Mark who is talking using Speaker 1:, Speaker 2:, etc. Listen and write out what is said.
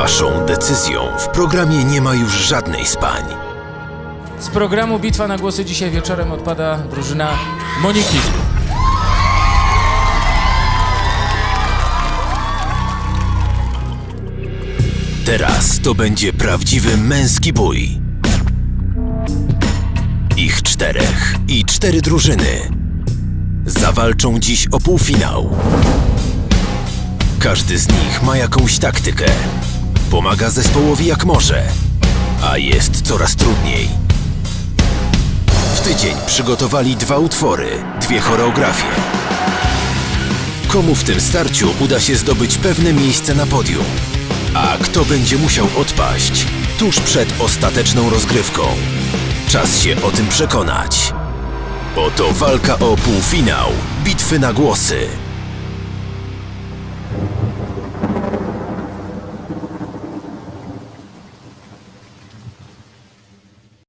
Speaker 1: Waszą decyzją w programie nie ma już żadnej spań.
Speaker 2: Z programu Bitwa na głosy dzisiaj wieczorem odpada drużyna Moniki.
Speaker 1: Teraz to będzie prawdziwy męski bój. Ich czterech i cztery drużyny zawalczą dziś o półfinał. Każdy z nich ma jakąś taktykę. Pomaga zespołowi jak może, a jest coraz trudniej. W tydzień przygotowali dwa utwory, dwie choreografie. Komu w tym starciu uda się zdobyć pewne miejsce na podium? A kto będzie musiał odpaść tuż przed ostateczną rozgrywką? Czas się o tym przekonać. Oto walka o półfinał Bitwy na głosy.